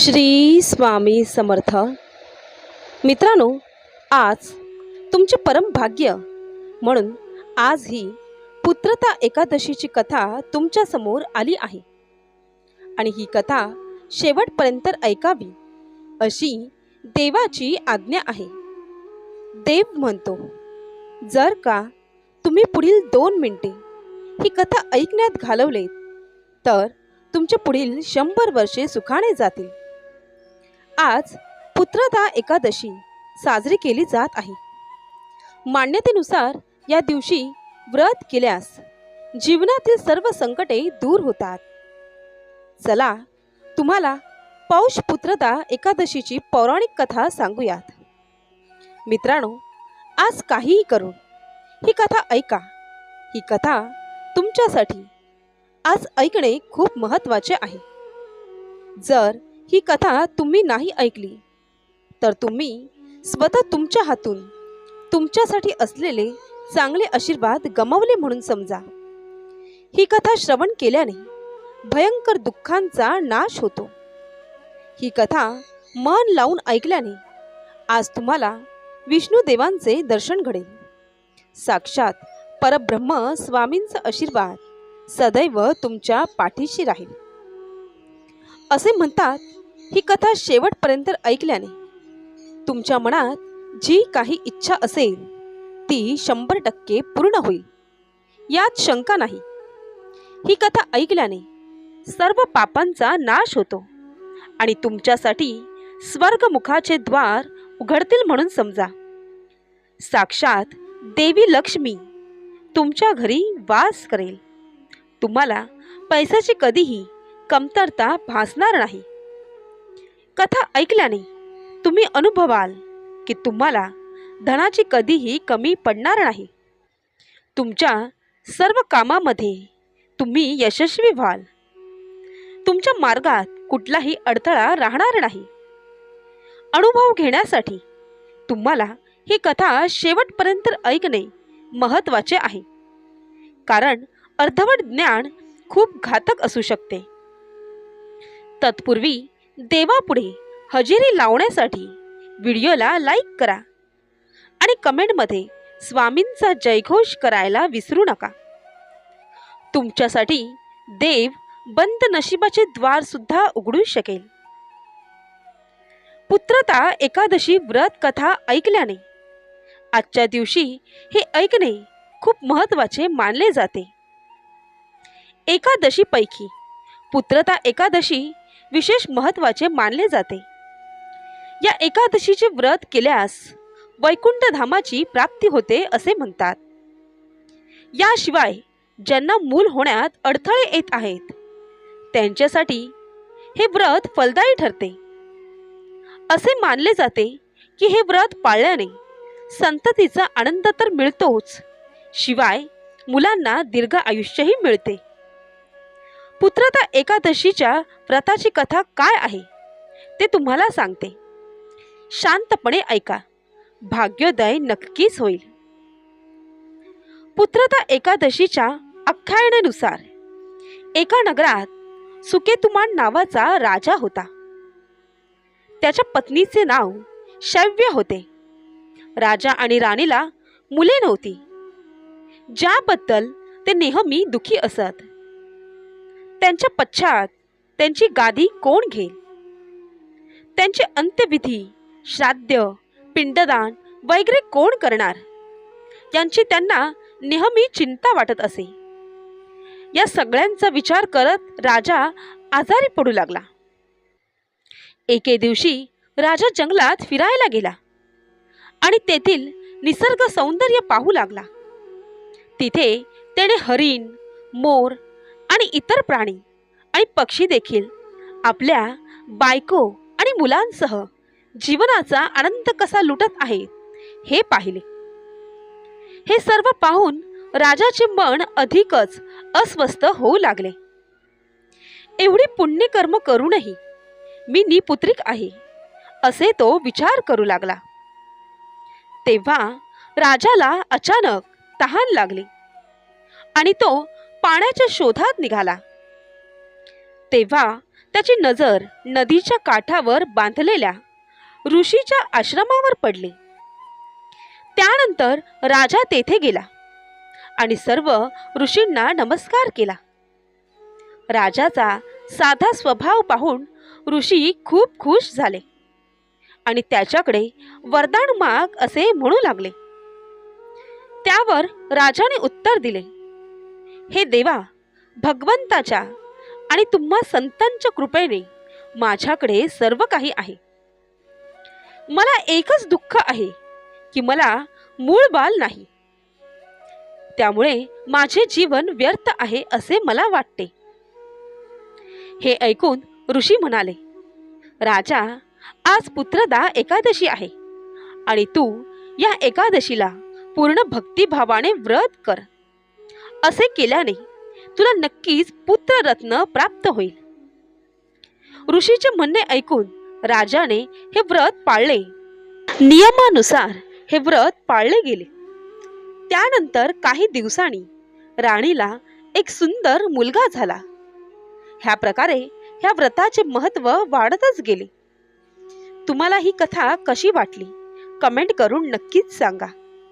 श्री स्वामी समर्थ. मित्रांनो आज तुमचे परम भाग्य म्हणून आज ही पुत्रता एकादशीची कथा तुमच्यासमोर आली आहे. आणि ही कथा शेवटपर्यंत ऐकावी अशी देवाची आज्ञा आहे. देव म्हणतो जर का तुम्ही पुढील दोन मिनिटे ही कथा ऐकण्यात घालवलेत तर तुमचे पुढील शंभर वर्षे सुखाने जातील. आज पुत्रदा एकादशी साजरी केली जात आहे. मान्यतेनुसार या दिवशी व्रत केल्यास जीवनातील सर्व संकटे दूर होतात. चला तुम्हाला पौष पुत्रदा एकादशीची पौराणिक कथा सांगूयात. मित्रांनो आज काहीही करून ही कथा ऐका. ही कथा तुमच्यासाठी आज ऐकणे खूप महत्त्वाचे आहे. जर ही कथा तुम्ही नाही ऐकली. तर तुम्ही स्वतः तुमच्या हातून तुमच्यासाठी असलेले चांगले आशीर्वाद गमावले म्हणून समजा. ही कथा श्रवण केल्याने भयंकर दुःखांचा नाश होतो. ही कथा मन लावून ऐकल्याने आज तुम्हाला विष्णुदेवांचे दर्शन घडेल. साक्षात परब्रह्म स्वामींचा आशीर्वाद सदैव तुमच्या पाठीशी राहील. असे म्हणतात ही कथा शेवटपर्यंत ऐकल्याने तुमच्या मनात जी काही इच्छा असेल ती शंभर टक्के पूर्ण होईल. यात शंका नाही. ही कथा ऐकल्याने सर्व पापांचा नाश होतो आणि तुमच्यासाठी स्वर्गमुखाचे द्वार उघडतील म्हणून समजा. साक्षात देवी लक्ष्मी तुमच्या घरी वास करेल. तुम्हाला पैशाची कधीही कमतरता भासणार नाही. कथा ऐकल्याने तुम्ही अनुभवाल की तुम्हाला धनाची कधीही कमी पडणार नाही. तुमच्या सर्व कामामध्ये तुम्ही यशस्वी व्हाल. तुमच्या मार्गात कुठलाही अडथळा राहणार नाही. अनुभव घेण्यासाठी तुम्हाला ही कथा शेवटपर्यंत ऐकणे महत्त्वाचे आहे. कारण अर्धवट ज्ञान खूप घातक असू शकते. तत्पूर्वी देवापुढे हजेरी लावण्यासाठी व्हिडिओला लाईक करा आणि कमेंटमध्ये स्वामींचा जयघोष करायला विसरू नका. तुमच्यासाठी देव बंद नशिबाचे द्वार सुद्धा उघडू शकेल. पुत्रता एकादशी व्रत कथा ऐकल्याने आजच्या दिवशी हे ऐकणे खूप महत्त्वाचे मानले जाते. एकादशीपैकी पुत्रता एकादशी विशेष महत्त्वाचे मानले जाते. या एकादशीचे व्रत केल्यास वैकुंठ धामाची प्राप्ती होते असे म्हणतात. याशिवाय ज्यांना मूल होण्यात अडथळे येत आहेत त्यांच्यासाठी हे व्रत फलदायी ठरते. असे मानले जाते की हे व्रत पाळल्याने संततीचा आनंद तर मिळतोच शिवाय मुलांना दीर्घ आयुष्यही मिळते. पुत्रता एकादशीच्या व्रताची कथा काय आहे? ते तुम्हाला सांगते. शांतपणे ऐका. भाग्योदय नक्कीच होईल. पुत्रता एकादशीच्या आख्यायनेनुसार एका नगरात सुकेतुमान नावाचा राजा होता. त्याच्या पत्नीचे नाव शव्य होते. राजा आणि राणीला मुले नव्हती. ज्याबद्दल ते नेहमी दुखी असत. त्यांच्या पश्चात त्यांची गादी कोण घेईल? त्यांचे अंत्यविधी श्राद्ध पिंडदान वगैरे कोण करणार? यांची त्यांना नेहमी चिंता वाटत असे. या सगळ्यांचा विचार करत राजा आजारी पडू लागला. एके दिवशी राजा जंगलात फिरायला गेला आणि तेथील निसर्ग सौंदर्य पाहू लागला. तिथे त्याने हरिण मोर आणि इतर प्राणी आणि पक्षी देखील आपल्या बायको आणि मुलांसह जीवनाचा आनंद कसा लुटत आहे हे पाहिले. हे सर्व पाहून राजाचे मन अधिकच अस्वस्थ होऊ लागले. एवढी पुण्यकर्म करूनही मी निपुत्रिक आहे असे तो विचार करू लागला. तेव्हा राजाला अचानक तहान लागली आणि तो पाण्याच्या शोधात निघाला. तेव्हा त्याची नजर नदीच्या काठावर बांधलेल्या ऋषीच्या आश्रमावर पडली. त्यानंतर राजा तेथे गेला आणि सर्व ऋषींना नमस्कार केला. राजाचा साधा स्वभाव पाहून ऋषी खूप खुश झाले आणि त्याच्याकडे वरदान माग असे म्हणू लागले. त्यावर राजाने उत्तर दिले. हे देवा भगवंताच्या आणि तुम्हा संतांच्या कृपेने माझ्याकडे सर्व काही आहे. मला एकच दुःख आहे की मला मूळ बाल नाही. त्यामुळे माझे जीवन व्यर्थ आहे असे मला वाटते. हे ऐकून ऋषी म्हणाले राजा आज पुत्रदा एकादशी आहे आणि तू या एकादशीला पूर्ण भक्तिभावाने व्रत कर. असे केल्याने तुला नक्कीच पुत्ररत्न प्राप्त होईल. ऋषीचे म्हणणे ऐकून राजाने हे व्रत पाळले. नियमानुसार हे व्रत पाळले गेले. त्यानंतर काही दिवसांनी राणीला एक सुंदर मुलगा झाला. ह्या प्रकारे ह्या व्रताचे महत्त्व वाढतच गेले. तुम्हाला ही कथा कशी वाटली? कमेंट करून नक्कीच सांगा.